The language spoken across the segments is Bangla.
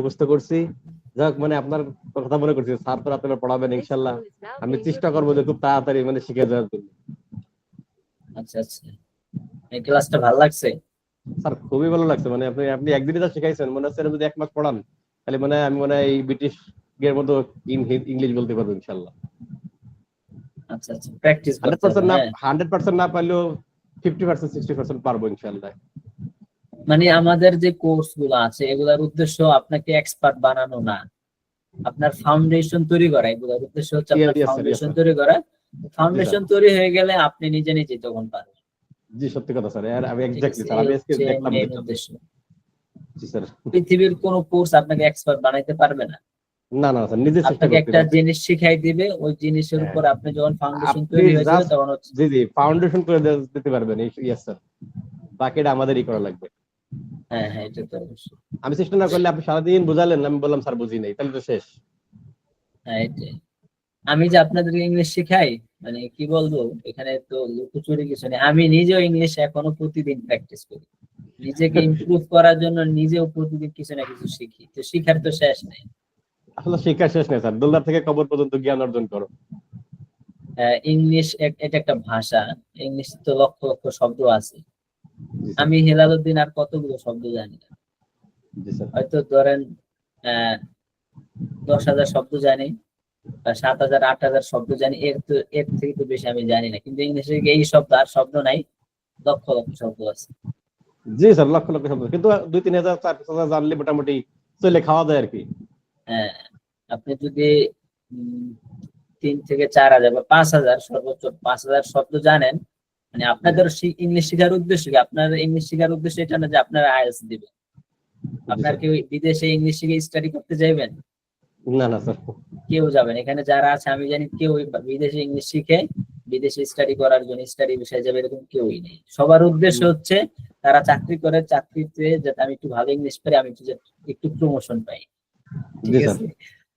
মুখস্থ করছি। যাক মানে আপনার কথা মনে করছি স্যার তো আপনার পড়াবেন ইনশাল্লাহ। আমি চেষ্টা করব যে খুব তাড়াতাড়ি মানে শিখে যাওয়ার জন্য। আচ্ছা আচ্ছা। এই ক্লাসটা ভালো লাগছে? স্যার খুবই ভালো লাগছে। মানে আপনি আপনি একদিনই তো শিখাইছেন মনে হচ্ছে যদি এক মাস পড়ান তাহলে মানে আমি মানে এই ব্রিটিশ এর মতো ইংলিশ বলতে পারব ইনশাল্লাহ। আচ্ছা আচ্ছা। প্র্যাকটিস হান্ড্রেড করতে পার্সেন্ট না হবে, হ্যাঁ। হান্ড্রেড পার্সেন্ট না পারলেও ফিফটি পার্সেন্ট সিক্সটি পার্সেন্ট পারব ইনশাল্লাহ। মানে আমাদের যে কোর্সগুলো আছে এগুলার উদ্দেশ্য আপনাকে এক্সপার্ট বানানো না। আপনার ফাউন্ডেশন তৈরি করা এগুলোর উদ্দেশ্য হচ্ছে আপনার ফাউন্ডেশন তৈরি করা। ফাউন্ডেশন তৈরি হয়ে গেলে আপনি নিজে নিজে তখন পারবেন জি সত্যি কথা স্যার আমি এক্স্যাক্টলি স্যার আমি আজকে দেখলাম জি স্যার। পৃথিবীর কোন কোর্স আপনাকে এক্সপার্ট বানাইতে পারবে না। না না স্যার নিজে আপনাকে একটা জিনিস শিখাই দিবে ওই জিনিসের হ্যাঁ। উপর আপনি যখন ফাউন্ডেশন তৈরি হয়ে যাবে তখন জি জি ফাউন্ডেশন করে দিতে পারবেন ইয়েস স্যার। বাকিটা আমাদেরই করা লাগবে। হ্যাঁ হ্যাঁ এটা তো অবশ্যই। আমি চেষ্টা না করলে আপনি সারাদিন বুঝালেন আমি বললাম স্যার বুঝি নাই। তাহলে তো শেষ। হ্যাঁ এটাই। আমি যে আপনাদেরকে ইংলিশ শিখাই মানে কি বলব এখানে তো লুকোচুরি কিছু নেই। আমি নিজেও ইংলিশ এখনও প্রতিদিন প্র্যাকটিস করি। নিজেকে ইমপ্রুভ করার জন্য নিজেও প্রতিদিন কিছু না কিছু শিখি। তো শিখার তো শেষ নেই। আসলে শিক্ষা শেষ নেই স্যার। দোলদার থেকে কবর পর্যন্ত জ্ঞান অর্জন করো। আহ, ইংলিশ এটা একটা ভাষা। ইংলিশ তো লক্ষ লক্ষ শব্দ আছে। আমি হেলালুদ্দিন আর কতগুলো শব্দ জানি না। হয়তো ধরেন দশ হাজার শব্দ জানি সাত হাজার আট হাজার শব্দ জানি এর তো এর থেকে তো বেশি আমি জানি না। কিন্তু ইংলিশে এই শব্দ আর শব্দ নাই? লক্ষ লক্ষ শব্দ আছে। জি স্যার লক্ষ লক্ষ শব্দ। কিন্তু দুই তিন হাজার চার পাঁচ হাজার জানলে মোটামুটি চলে খাওয়া যায় আর কি। হ্যাঁ আপনি যদি তিন থেকে চার হাজার বা পাঁচ হাজার সর্বোচ্চ পাঁচ হাজার শব্দ জানেন মানে আপনাদের ইংলিশ শেখার উদ্দেশ্য কি? আপনার ইংলিশ শেখার উদ্দেশ্য এটা না যে আপনারা আইএলস দিবে আপনার কেউ বিদেশে ইংলিশ শিখে স্টাডি করতে যাইবেন? না না স্যার কেউ যাবেন। এখানে যারা আছে আমি জানি কেউ বিদেশে ইংলিশ শিখে বিদেশে স্টাডি করার জন্য স্টাডি বিষয়ে যাবে এরকম কেউই নেই। সবার উদ্দেশ্য হচ্ছে তারা চাকরি করে চাকরিতে যাতে আমি একটু ভালো ইংলিশ পারি আমি একটু একটু প্রমোশন পাই। ঠিক আছে?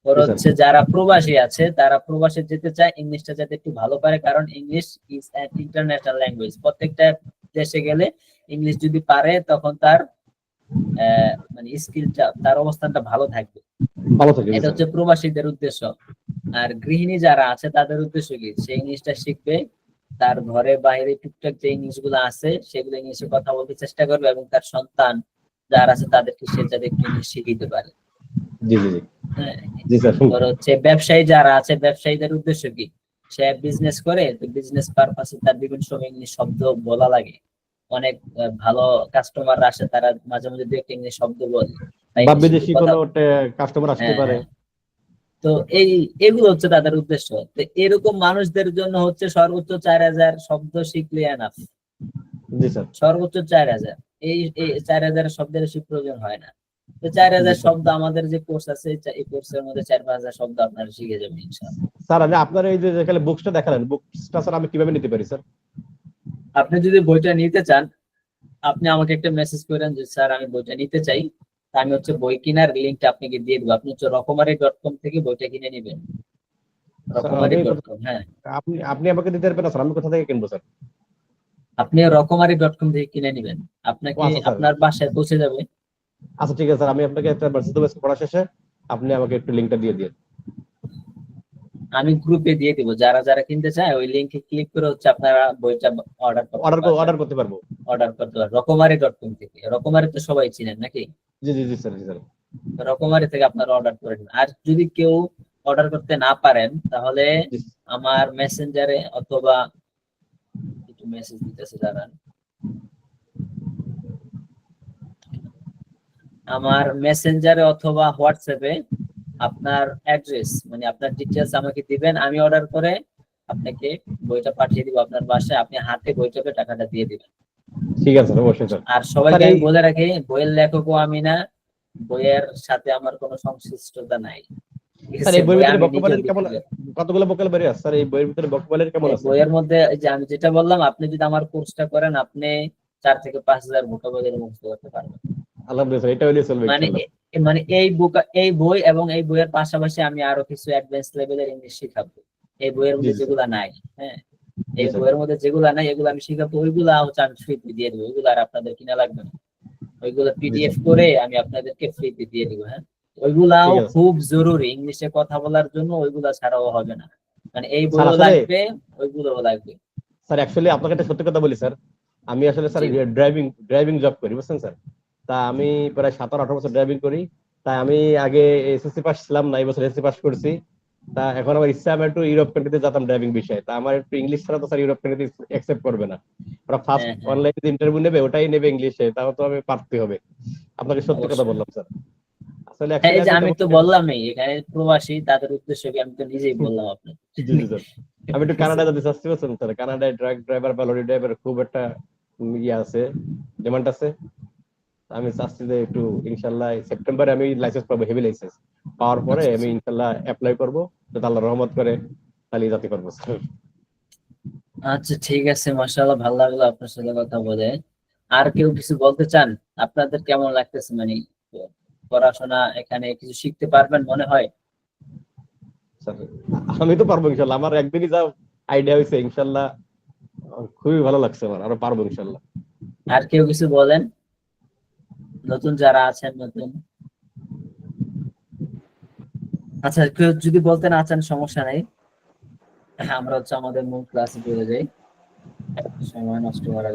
ওর হচ্ছে যারা প্রবাসী আছে তারা প্রবাসে যেতে চায় ইংলিশটা যাতে একটু ভালো পারে কারণ English is an international language প্রত্যেকটা দেশে গেলে ইংলিশ যদি পারে তখন তার মানে স্কিলটা তার অবস্থানটা ভালো থাকবে। ভালো থাকে জি এটা হচ্ছে প্রবাসীদের উদ্দেশ্য। আর গৃহিণী যারা আছে তাদের উদ্দেশ্য কি? সে ইংলিশটা শিখবে তার ঘরে বাইরে টুকটাক যে ইংলিশগুলো আছে সেগুলো ইংলিশে কথা বলতে চেষ্টা করবে এবং তার সন্তান যারা আছে তাদেরকে সে যাতে একটু ইংলিশ শিখিতে পারে। জি জি জি। হ্যাঁ জি স্যার হচ্ছে ব্যবসায়ী যারা আছে ব্যবসায়ীদের উদ্দেশ্য কি? সে বিজনেস করে তো বিজনেস পারপাসে তার বিভিন্ন সময় ইংলিশ শব্দ বলা লাগে। অনেক ভালো কাস্টমার আসে তারা মাঝে মাঝে দু একটা ইংলিশ শব্দ বলে। বা বিদেশি কোনো কাস্টমার আসতে হ্যাঁ, পারে। হ্যাঁ। তো এই এগুলো হচ্ছে তাদের উদ্দেশ্য। তো এরকম মানুষদের জন্য হচ্ছে সর্বোচ্চ চার হাজার শব্দ শিখলে এনাফ জি স্যার। সর্বোচ্চ চার হাজার। এই এই চার হাজার শব্দের বেশি প্রয়োজন হয় না। তো চার হাজার শব্দ আমাদের যে কোর্স আছে এই কোর্সের মধ্যে চার পাঁচ হাজার শব্দ আপনারা শিখে যাবেন ইনশাআল্লাহ। স্যার আমি আপনার এই যে যেখানে বুকসটা দেখালেন বুকসটা স্যার আমি কীভাবে নিতে পারি স্যার? আপনি যদি বইটা নিতে চান আপনি আমাকে একটা মেসেজ করেন যে স্যার আমি বইটা নিতে চাই। আমি হচ্ছে বই কেনার লিঙ্কটা আপনাকে দিয়ে দেবো। আপনি হচ্ছে রকমারি ডট কম থেকে বইটা কিনে নেবেন। রকমারি ডট কম হ্যাঁ। আপনি আপনি আমাকে দিতে পারবেন স্যার। আমি কোথা থেকে কিনবো স্যার? আপনি রকমারি ডট কম থেকে কিনে নেবেন। আপনাকে আচ্ছা। আপনার বাসায় পৌঁছে যাবে। আচ্ছা ঠিক আছে স্যার আমি আপনাকে একটা মেসেজ দেবো পড়া শেষে আপনি আমাকে একটু লিঙ্কটা দিয়ে দিন আমি গ্রুপে দিয়ে দিব যারা যারা কিনতে চায় ওই লিঙ্কে ক্লিক করে হচ্ছে আপনারা বইটা অর্ডার অর্ডার অর্ডার করতে পারব। অর্ডার করতে পারবেন। রকমারি ডট কম থেকে। রকমারি তো সবাই চিনেন নাকি? জি জি জি স্যার জি স্যার। রকমারি থেকে আপনারা অর্ডার করে নেবেন। আর যদি কেউ অর্ডার করতে না পারেন তাহলে আমার মেসেঞ্জারে অথবা একটু মেসেজ দিতেছে দাঁড়ান। আমার মেসেঞ্জারে অথবা হোয়াটসঅ্যাপে আপনার অ্যাড্রেস মানে আপনার ডিটেলস আমাকে দিবেন আমি অর্ডার করে আপনাকে বইটা পাঠিয়ে দিব আপনার বাসায় আপনি হাতে বইটা পেয়ে টাকাটা দিয়ে দিবেন। ঠিক আছে স্যার অবশ্যই স্যার। আর সবাইকে আমি বলে রাখি বইয়ের লেখকও আমি না বইয়ের সাথে আমার কোনো সংশ্লিষ্টতা নাই। স্যার, এই বইয়ের বই ভিতরে নিজে কেমন- কতগুলো বকাল বেরিয়ে আছে? স্যার এই বইয়ের ভিতরে বকবালের কেমন আছে? বইয়ের মধ্যে এই যে আমি যেটা বললাম আপনি যদি আমার কোর্সটা করেন আপনি চার থেকে পাঁচ হাজার ভোকাবুলারি মুখস্থ করতে পারবেন। আলহামদুলিল্লাহ এটা হইলে চলবে মানে মানে এই বুক এই বই এবং এই বইয়ের পাশাপাশি আমি আরও কিছু অ্যাডভান্স লেভেলের ইংলিশ শিখাবো। এই বইয়ের মধ্যে। যেগুলা নাই হ্যাঁ? এই বইয়ের মধ্যে যেগুলা নাই এগুলো আমি শিখাবো ওইগুলা হচ্ছে আমি ফ্রিতে দিয়ে দেবো ওইগুলো আর আপনাদের কিনা লাগবে না। ওইগুলো পিডিএফ করে আমি আপনাদেরকে ফ্রিতে দিয়ে দেবো হ্যাঁ? ওইগুলাও খুব জরুরি ইংলিশে কথা বলার জন্য ওইগুলা ছাড়াও হবে না। মানে এই বইও লাগবে ওইগুলোও লাগবে। স্যার অ্যাকচুয়ালি আপনাকে একটা সত্যি কথা বলি স্যার। আমি আসলে স্যার ড্রাইভিং ড্রাইভিং জব করি বুঝছেন স্যার? তা আমি প্রায় সতেরো আঠারো বছর ড্রাইভিং করি। তাই আমি আগে এসএসসি পাস ছিলাম না এই বছর এসএসসি পাস করছি। তা এখন আমার ইচ্ছা আমি একটু ইউরোপ কান্ট্রিতে যেতাম ড্রাইভিং বিষয়ে। তা আমার একটু ইংলিশ ছাড়া তো স্যার ইউরোপ কান্ট্রিতে অ্যাকসেপ্ট করবে না। ওরা ফার্স্ট। অনলাইনে ইন্টারভিউ নেবে ওটাই নেবে ইংলিশে তাও তো আমি পারতে হবে। আপনাকে সত্যি কথা বললাম স্যার আসলে হ্যাঁ, এই যে আমি তো বললামই এখানে প্রবাসী তাদের উদ্দেশ্যে কি আমি তো নিজেই বললাম আপনাকে? জি, জি, স্যার। আমি একটু কানাডা যেতে চাচ্ছি বুঝছেন স্যার কানাডায় ট্রাক ড্রাইভার বা লরি ড্রাইভার খুব একটা ইয়ে আছে ডিমান্ড আছে। আমি চাচ্ছি যে একটু ইনশাল্লাহ সেপ্টেম্বরে আমি লাইসেন্স পাবো হেভি লাইসেন্স পাওয়ার পরে আমি ইনশাল্লাহ অ্যাপ্লাই করব যাতে আল্লাহ রহমত করে তাহলে যেতে পারব আচ্ছা ঠিক আছে মাশাআল্লাহ ভালো লাগল আপনার সাথে কথা বলে। আর কেউ কিছু বলতে চান? আপনাদের কেমন লাগতেছে? মানে পড়াশোনা এখানে কিছু শিখতে পারবেন মনে হয়? আমি তো পারব ইনশাল্লাহ। আমার একদিনই যা আইডিয়া হয়েছে ইনশাল্লাহ খুবই ভালো লাগছে আমার আরও পারব ইনশাল্লাহ। আর কেউ কিছু বলেন? নতুন যারা আছেন, নতুন। আচ্ছা কেউ যদি বলতে না চান, সমস্যা নেই। আমরা হচ্ছে আমাদের মূল ক্লাসে চলে যাই। সময় নষ্ট করা